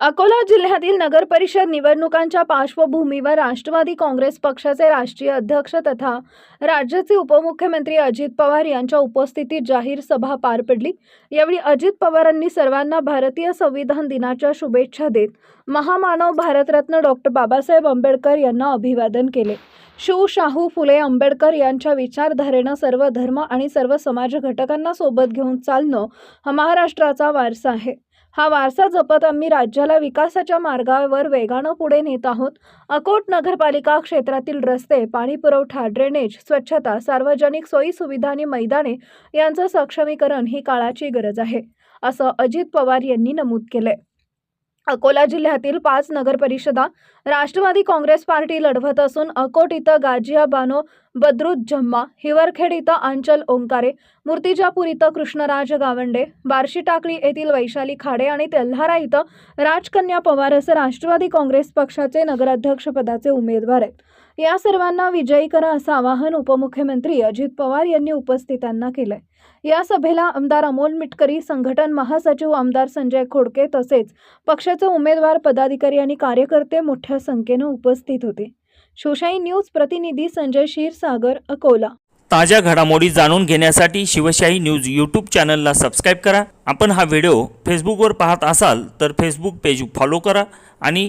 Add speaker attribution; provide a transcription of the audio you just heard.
Speaker 1: अकोला जिल्ह्यातील नगरपरिषद निवडणुकांच्या पार्श्वभूमीवर राष्ट्रवादी काँग्रेस पक्षाचे राष्ट्रीय अध्यक्ष तथा राज्याचे उपमुख्यमंत्री अजित पवार यांच्या उपस्थितीत जाहीर सभा पार पडली. यावेळी अजित पवारांनी सर्वांना भारतीय संविधान दिनाच्या शुभेच्छा देत महामानव भारतरत्न डॉक्टर बाबासाहेब आंबेडकर यांना अभिवादन केले. शिव शाहू फुले आंबेडकर यांच्या विचारधारेनं सर्व धर्म आणि सर्व समाज घटकांना सोबत घेऊन चालणं हा महाराष्ट्राचा वारसा आहे. हा वारसा जपत आम्ही राज्याला विकासाच्या मार्गावर वेगानं पुढे नेत आहोत. अकोट नगरपालिका क्षेत्रातील रस्ते पाणी पुरवठा ड्रेनेज स्वच्छता सार्वजनिक सोयीसुविधा आणि मैदाने यांचं सक्षमीकरण ही काळाची गरज आहे असं अजित पवार यांनी नमूद केलंय. अकोला जिल्ह्यातील पाच नगरपरिषदा राष्ट्रवादी काँग्रेस पार्टी लढवत असून अकोट इथं गाजिया बानो बद्रुत जम्मा हिवरखेड इथं अंचल ओंकारे मूर्तिजापूर इथं कृष्णराज गावंडे बार्शी टाकळी येथील वैशाली खाडे आणि तेल्हारा इथं राजकन्या पवार असं राष्ट्रवादी काँग्रेस पक्षाचे नगराध्यक्षपदाचे उमेदवार आहेत. या सर्वांना विजयी करा असं आवाहन उपमुख्यमंत्री अजित पवार यांनी उपस्थितांना केलंय. या सभेला आमदार अमोल मिटकरी संघटन महासचिव आमदार संजय खोडके तसेच पक्षाचे उमेदवार पदाधिकारी आणि कार्यकर्ते मोठ्या संख्येनं उपस्थित होते. शिवशाही न्यूज प्रतिनिधी संजय क्षीरसागर अकोला.
Speaker 2: ताज्या घडामोडी जाणून घेण्यासाठी शिवशाही न्यूज यूट्यूब चॅनलला सबस्क्राईब करा. आपण हा व्हिडिओ फेसबुकवर पाहत असाल तर फेसबुक पेज फॉलो करा आणि